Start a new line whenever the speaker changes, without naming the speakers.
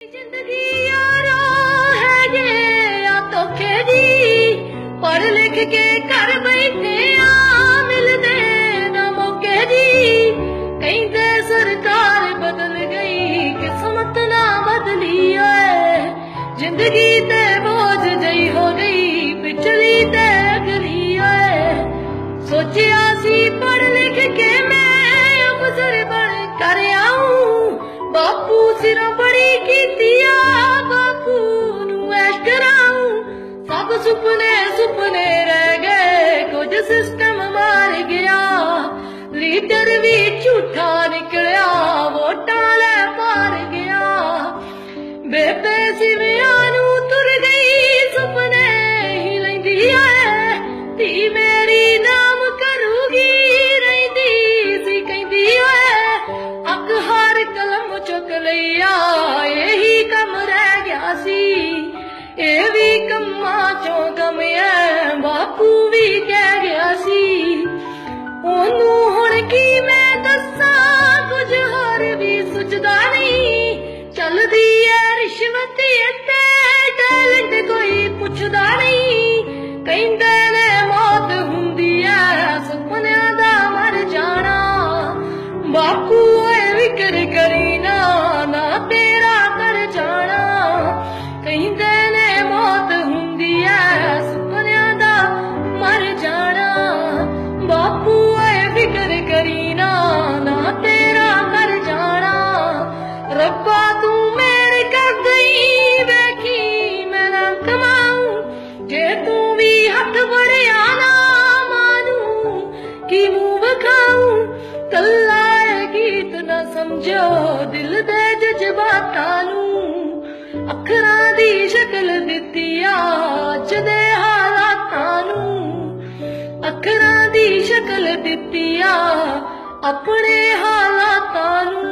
ਜ਼ਿੰਦਗੀ ਯਾਰਾ ਹੈ ਜੇ ਆ ਧੋਖੇ ਦੀ ਪੜ੍ਹ ਲਿਖ ਕੇ ਘਰ ਬੈਠੇ ਆ ਮਿਲਦੇ ਨਾ ਮੌਕੇ ਜੀ ਕਹਿੰਦੇ ਸਰਕਾਰ ਬਦਲ ਗਈ ਕਿਸਮਤ ਨਾ ਬਦਲੀ ਓਏ ਜ਼ਿੰਦਗੀ ਤੇ ਸੁਪਨੇ ਸੁਪਨੇ ਰਹਿ ਗਏ ਕੁਝ ਸਿਸਟਮ ਮਾਰ ਗਿਆ। ਲੀਡਰ ਵੀ ਝੂਠਾ ਨਿਕਲਿਆ। ਨਹੀਂ ਐ ਰਿਸ਼ਵਤ ਇੱਥੇ ਟੈਲੈਂਟ ਕੋਈ ਪੁੱਛਦਾ ਨਹੀਂ। ਕਹਿੰਦੇ ਨੇ ਮੌਤ ਹੁੰਦੀ ਐ ਸੁਪਨਿਆਂ ਦਾ ਮਰ ਜਾਣਾ। ਬਾਪੂ ਓਏ ਵਿਕਰ ਕਰੀ ਕੱਲਾ ਇਹ ਗੀਤ ਨਾ ਸਮਝੋ, ਦਿਲ ਦੇ ਜਜ਼ਬਾਤਾਂ ਨੂੰ ਅੱਖਰਾਂ ਦੀ ਸ਼ਕਲ ਦਿੱਤੀ ਆ, ਅੱਜ ਦੇ ਹਾਲਾਤਾਂ ਨੂੰ ਅੱਖਰਾਂ ਦੀ ਸ਼ਕਲ ਦਿੱਤੀ ਆ, ਆਪਣੇ ਹਾਲਾਤਾਂ ਨੂੰ